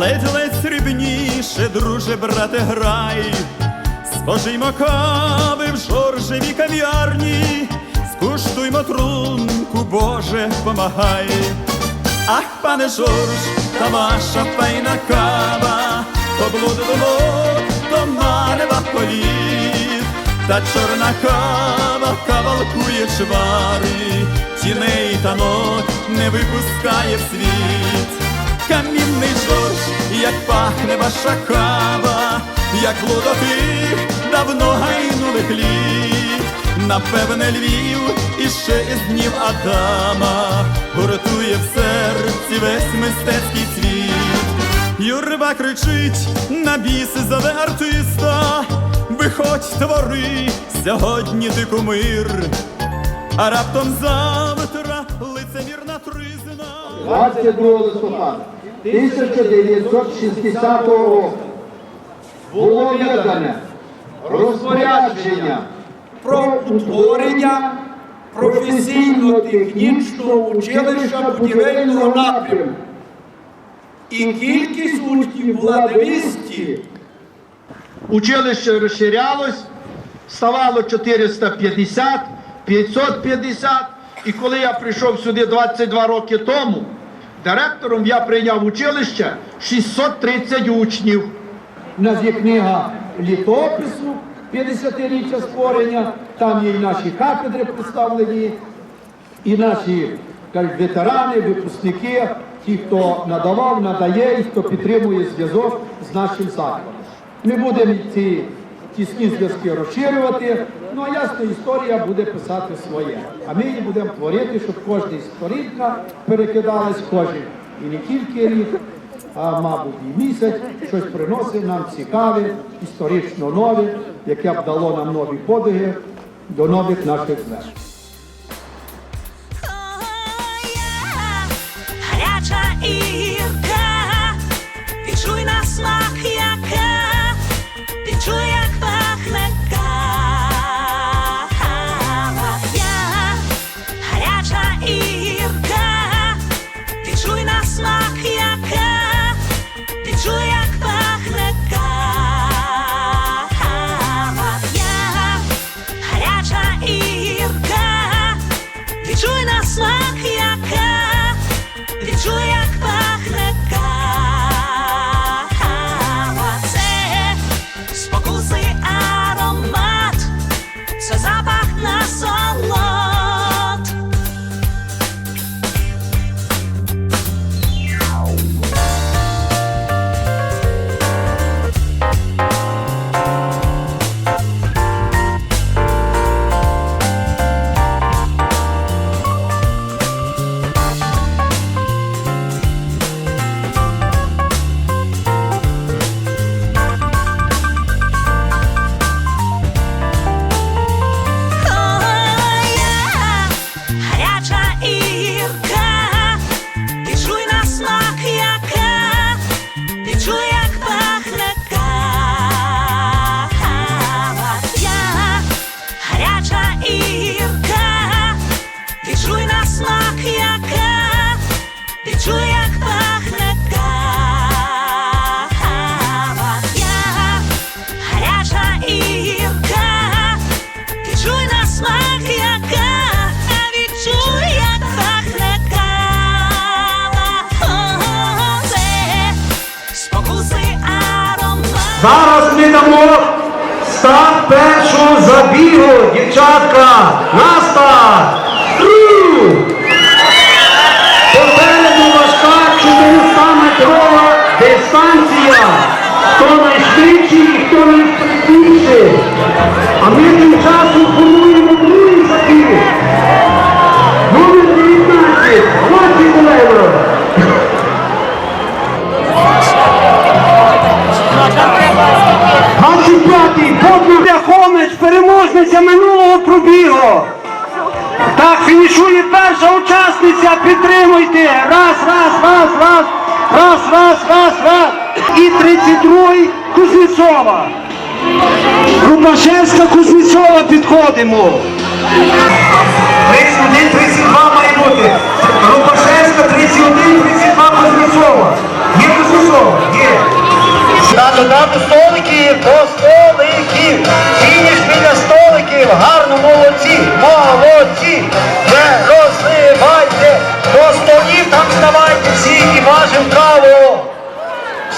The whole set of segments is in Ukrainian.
ледь-ледь срібніше, друже, брате, грай. Спожиймо кави в жоржевій кав'ярні, скуштуймо трунку, Боже, помагай. Ах, пане Жорж, та ваша файна кава, то блуд думок, то марева політ, та чорна кава кавалкує чвари, тіней та нот не випускає в світ. Камінний Жорж, як пахне ваша кава, як блудотих давно гайнулих літ. Напевне, Львів іще із днів Адама гуртує в серці весь мистецький світ. Юрба кричить на біс зове артиста. Виходь, твори, сьогодні ти кумир, а раптом завтра лицемірна тризна. 22 листопада 1960 року було видане розпорядження про утворення професійно-технічного училища будівельного напрямку. І кількість учнів була 200. Училище розширялось, ставало 450, 550. І коли я прийшов сюди 22 роки тому, директором я прийняв училище 630 учнів. У нас є книга літопису 50-річчя створення, там є і наші кафедри представлені, і наші кажуть, ветерани, випускники, ті, хто надавав, надає і хто підтримує зв'язок з нашим закладом. Ми будемо ці тісні зв'язки розширювати, ну а ясно, історія буде писати своє. А ми її будемо творити, щоб кожна сторінка перекидалась кожен. І не тільки рік, а мабуть і місяць щось приносить нам цікаве, історично нове, яке б дало нам нові подвиги до нових наших звершень. На смак яка, відчуй, як пахне кава. Я гаряча ірка, відчуй на смак яка, відчуй, як пахне кава. Це спокуси аромат. Зараз ми дамо старт першого забігу, Фінішує перша учасниця, підтримуйте! Раз, раз, раз, раз, раз, раз, раз, раз. І 32-й Кузнєцова. Рубашевська Кузнєцова підходимо. 31, 32 має бути. Рубашевська, 31, 32 Кузнєцова. Є Кузнєцова? Є. Надо дати столики, просто. І важимо каву.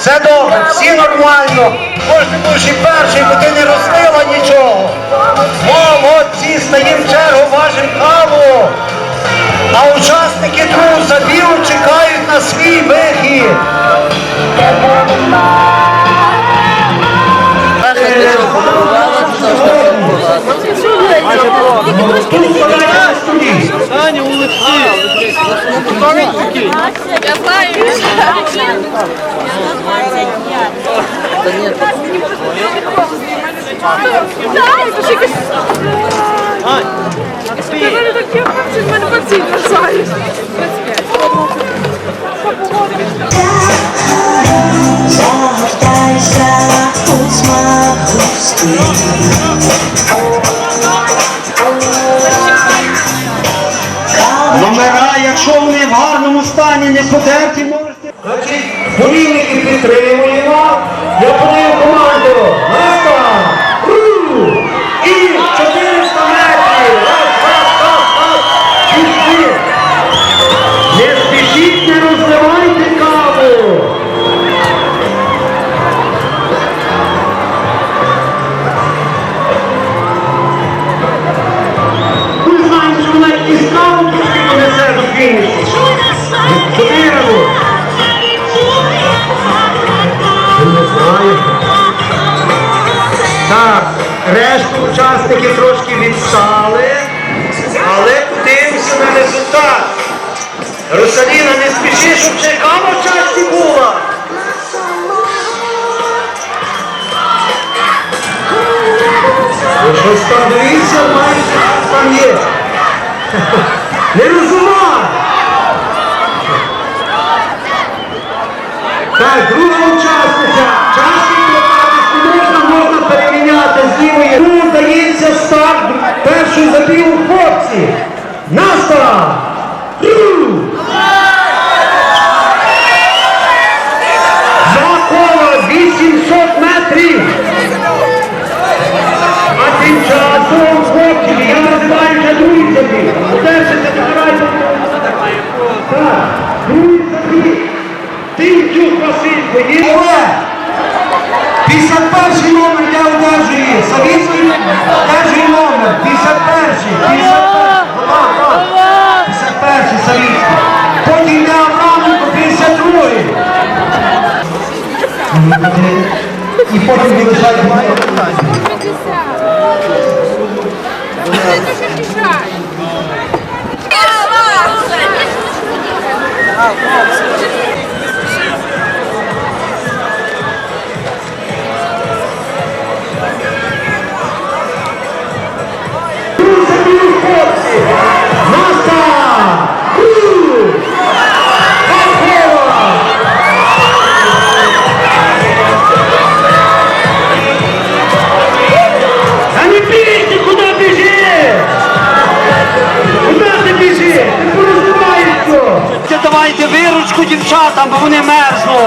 Все добре, всі нормально. Кожен душі перший, бо ти не розлила нічого. Молодці, стаємо чергу, важимо каву. А учасники забігу чекають на свій вихід. Я знаю. Так, це ж якось... Ти мене такі хлопці, в мене пацій вважаєш. Zachowajся u smaku Номера, for that. Учасники трошки відстали, але подивимося на результат. Русаліна, не спіши, щоб ще кава в часі була. Дивіться, майже там є. Не розумай! Так, друга учасниця. Дається старт першої забігу хлопці. Ру! Два кола 800 метрів. А тим часом, хлопці, я називаю вже другий забіг. Одержите, збирайте. Так, другий забіг. Тимчук Василько, є? Олег! 51 номер одержує. Савіцький одержує номер. 51. 51. Отак, так. 51 Савіцький. Потім йде Авраменко, 52. І потім залишають має. А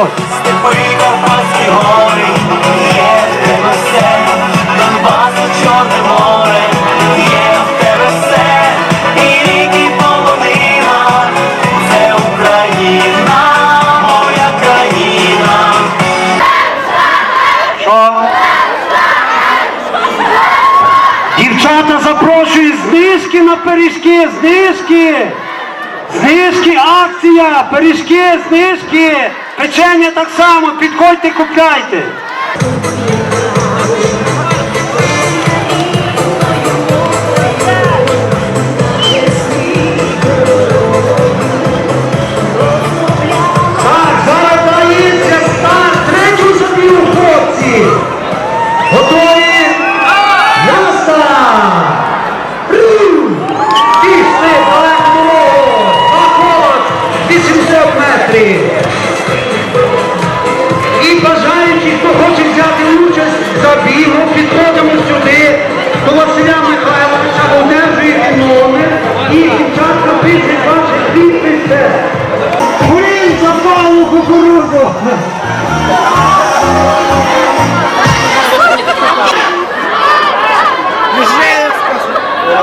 мерзнуть. Чорне море, є в тебе все, і ріки полонина, це Україна, моя країна. Дівчата запрошують знижки на пиріжки, знижки. Знижки, акція, пиріжки, знижки. Печення так само, підходьте, купляйте.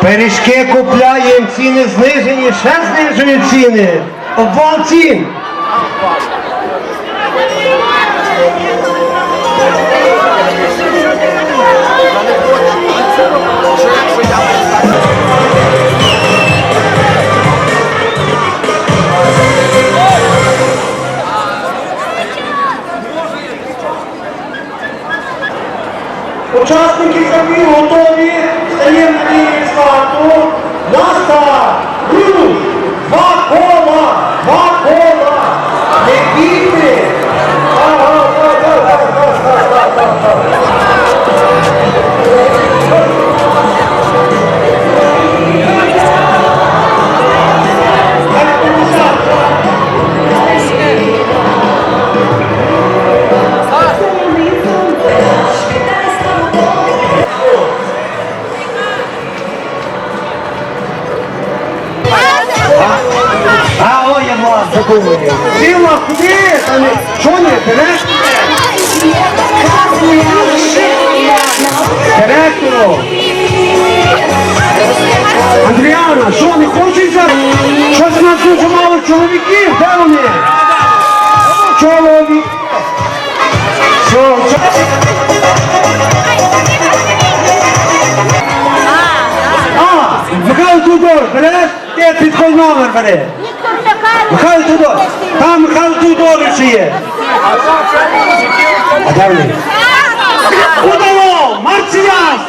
Пиріжки купляємо, ціни знижені, ще знижують ціни. Обвал цін. Директору! Андріана, що не хочеться? Що це нас дуже мало чоловіків? Де вони? Чоловік! Що? Михайло Тудор, бере? Ти підходь номер бере. Михайло Тудор. Там Михайло Тудорович є. அதாவது உதவும் மர்ச்சியாஸ்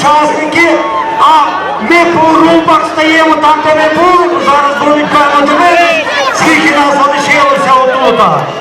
учасники, а ми по групах стаємо там, де ми були. Зараз будуть певно дивитися, скільки нас залишилося отут.